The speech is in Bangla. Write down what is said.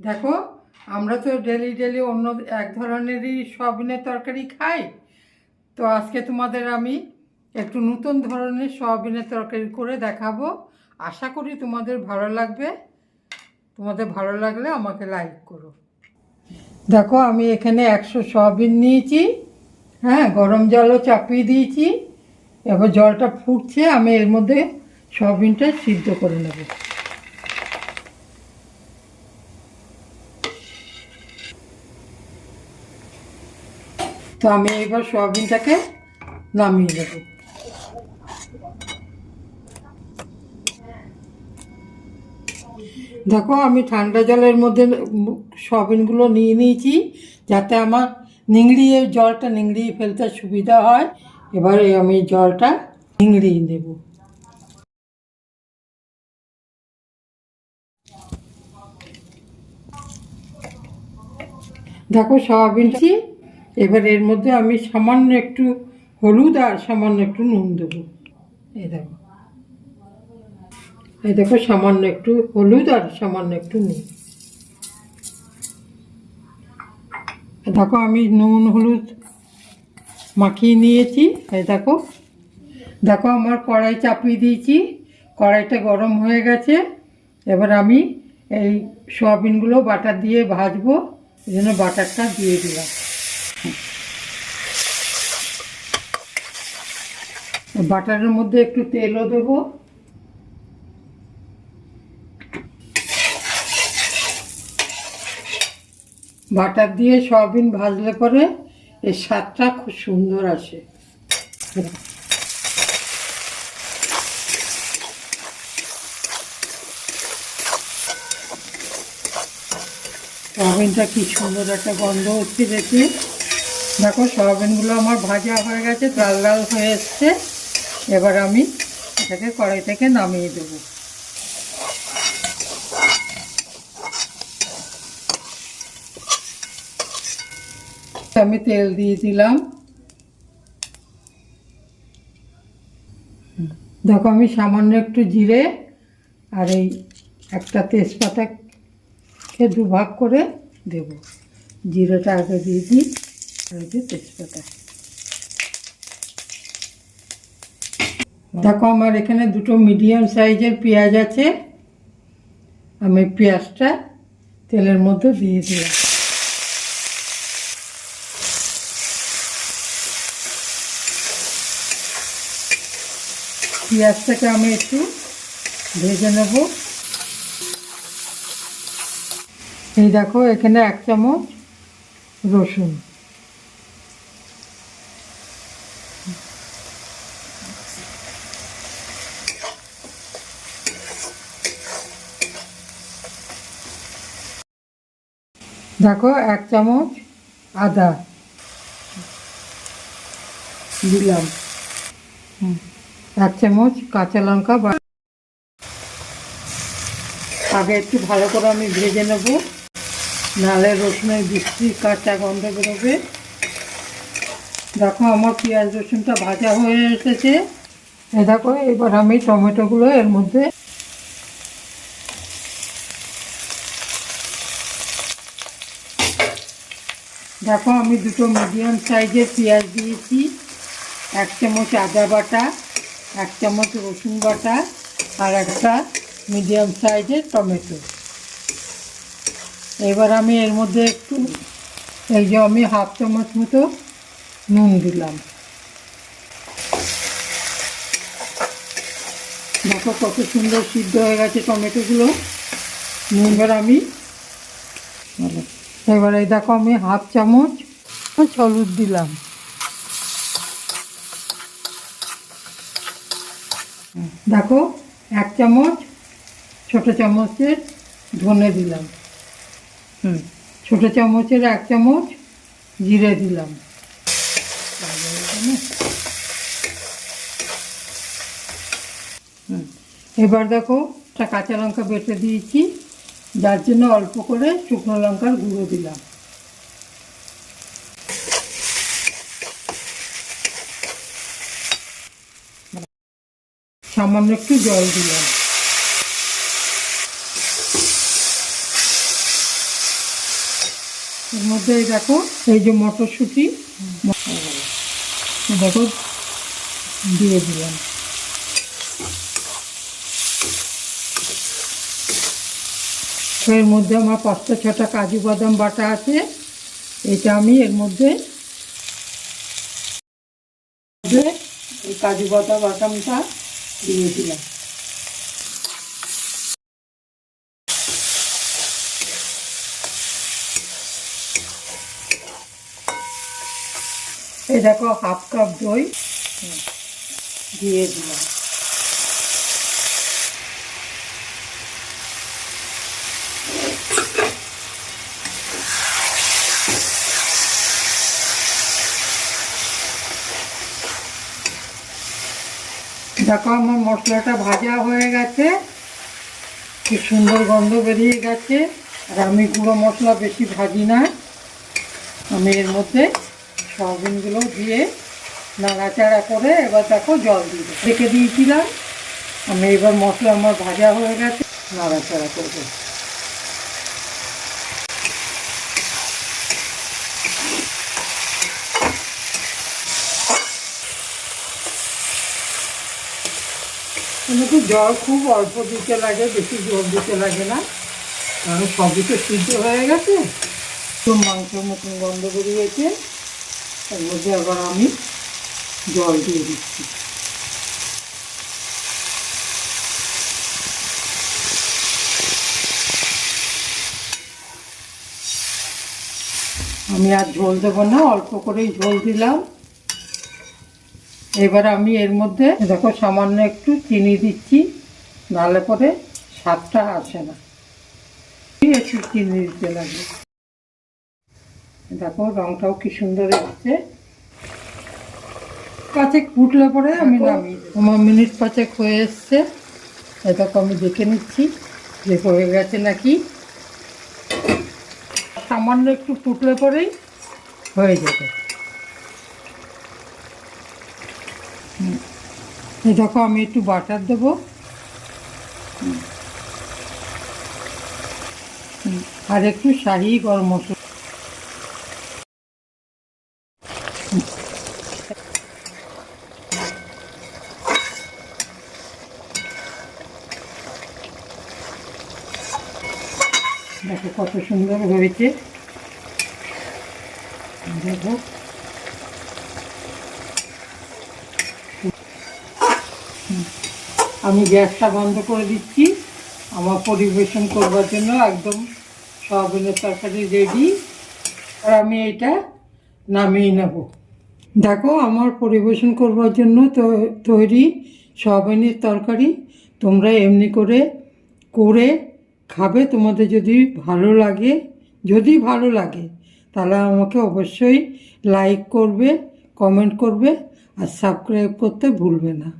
দেখো, আমরা তো ডেলি ডেলি অন্য এক ধরনেরই সয়াবিনের তরকারি খাই। তো আজকে তোমাদের আমি একটু নতুন ধরনের সয়াবিনের তরকারি করে দেখাবো। আশা করি তোমাদের ভালো লাগবে। তোমাদের ভালো লাগলে আমাকে লাইক করো। দেখো, আমি এখানে একশো সয়াবিন নিয়েছি। হ্যাঁ গরম জলও চাপিয়ে দিয়েছি। এবার জলটা ফুটছে, আমি এর মধ্যে সয়াবিনটা সিদ্ধ করে নেব। আমি এবার সয়াবিনটাকে নামিয়ে দেব দেখো, আমি ঠান্ডা জলের মধ্যে সয়াবিনগুলো নিয়ে নিয়েছি যাতে আমার নিংড়িয়ে জলটা নিংড়িয়ে ফেলতে সুবিধা হয়। এবারে আমি জলটা নিংড়িয়ে দেব দেখো, সয়াবিনটি এবার এর মধ্যে আমি সামান্য একটু হলুদ আর সামান্য একটু নুন দেবো। এই দেখো। এই দেখো, সামান্য একটু হলুদ আর সামান্য একটু নুন। দেখো, আমি নুন, হলুদ মাখিয়ে নিয়েছি। এই দেখো। দেখো, আমার কড়াই চাপিয়ে দিয়েছি। কড়াইটা গরম হয়ে গেছে। এবার আমি এই সয়াবিনগুলো বাটার দিয়ে ভাজবো। এই জন্য বাটারটা দিয়ে দিলাম। বাটারের মধ্যে একটু তেলও দেবো। বাটার দিয়ে সয়াবিন ভাজলে পরে এর স্বাদটা খুব সুন্দর আসে। সয়াবিনটা কি সুন্দর একটা গন্ধ হচ্ছে দেখে। দেখো, সয়াবিনগুলো আমার ভাজা হয়ে গেছে, লাল লাল হয়ে এসছে। এবার আমি এটাকে কড়াই থেকে নামিয়ে দেবো। আমি তেল দিয়ে দিলাম। দেখো আমি সামান্য একটু জিরে আর এই একটা তেজপাতাকে দুভাগ করে দেব। জিরেটা আগে দিয়ে দিই, আর এই যে তেজপাতা। দেখো আমার এখানে দুটো মিডিয়াম সাইজের পেঁয়াজ আছে। আমি পেঁয়াজটা তেলের মধ্যে দিয়ে দিলাম। পেঁয়াজটাকে আমি একটু ভেজে নেব। এই দেখো এখানে এক চামচ রসুন। দেখো, এক চামচ আদা দিলাম। এক চামচ কাঁচা লঙ্কা বা আগে একটু ভালো করে আমি ভেজে নেব। নালে রসুনের বৃষ্টি কাঁচা গন্ধ বেরোবে। দেখো, আমার পেঁয়াজ রসুনটা ভাজা হয়ে এসেছে। এ দেখো, এবার আমি টমেটোগুলো এর মধ্যে দেখো, আমি দুটো মিডিয়াম সাইজের পেঁয়াজ দিয়েছি। এক চামচ আদা বাটা, এক চামচ রসুন বাটা আর একটা মিডিয়াম সাইজের টমেটো। এবার আমি এর মধ্যে একটু, এই যে আমি হাফ চামচ মতো নুন দিলাম। দেখো কত সুন্দর সিদ্ধ হয়ে গেছে টমেটোগুলো। নুনবার আমি ভালো এবার দেখো আমি হাফ চামচ হলুদ দিলাম। দেখো, এক চামচ ছোট চামচের ধনে দিলাম। হুম, ছোট চামচের এক চামচ জিরে দিলাম। এবার দেখো একটা কাঁচা লঙ্কা বেটে দিয়েছি। যার জন্য অল্প করে শুকনো লঙ্কার গুঁড়ো দিলাম। সামান্য একটু জল দিলাম। এর মধ্যে দেখো, এই যে মটরশুঁটি দেখো, দিয়ে দিলাম। এর মধ্যে আমার পাঁচটা, ছটা কাজু বাদাম বাটা আছে। এটা আমি এর মধ্যে এই কাজু বাদাম বাদামটা দিয়ে দিলাম। এই দেখো, হাফ কাপ দই দিয়ে দিলাম। দেখো আমার মশলাটা ভাজা হয়ে গেছে। কি সুন্দর গন্ধ বেরিয়ে গেছে। আর আমি গুঁড়ো মশলা বেশি ভাজি না। আমি এর মধ্যে সয়াবিনগুলো দিয়ে নাড়াচাড়া করে এবার দেখো জল দিয়ে। রেখে দিয়েছিলাম। আমি এবার মশলা আমার ভাজা হয়ে গেছে, নাড়াচাড়া করব। কিন্তু জল খুব অল্প দিতে লাগে, বেশি জল দিতে লাগে না। কারণ সবই তো সিদ্ধ হয়ে গেছে। তো মাংসের মতন গন্ধ বেরিয়েছে। তার মধ্যে আবার আমি জল দিয়ে দিচ্ছি। আমি আর ঝোল দেবো না, অল্প করেই ঝোল দিলাম। এবার আমি এর মধ্যে দেখো সামান্য একটু চিনি দিচ্ছি নাহলে পরে স্বাদটা আসে না। একটু চিনি দিতে লাগবে দেখো রংটাও কি সুন্দর এসছে। পাঁচেক ফুটলে পরে আমি নামিয়ে দেবো। আমার মিনিট পাঁচেক হয়ে এসছে। দেখো আমি দেখে নিচ্ছি যে হয়ে গেছে নাকি। সামান্য একটু ফুটলে পরেই হয়ে যাবে। এই দেখো, আমি একটু বাটার দেবো। আর একটু শাহি গরম মশলা। দেখো কত সুন্দর হয়েছে। দেখো। আমি গ্যাসটা বন্ধ করে দিচ্ছি। আমার পরিবেশন করবার জন্য একদম সয়াবিনের তরকারি রেডি আর আমি এটা নামিয়ে নেব। দেখো, আমার পরিবেশন করবার জন্য তৈরি সয়াবিনের তরকারি। তোমরা এমনি করে করে খাবে। তোমাদের যদি ভালো লাগে, যদি ভালো লাগে, তাহলে আমাকে অবশ্যই লাইক করবে কমেন্ট করবে, আর সাবস্ক্রাইব করতে ভুলবে না।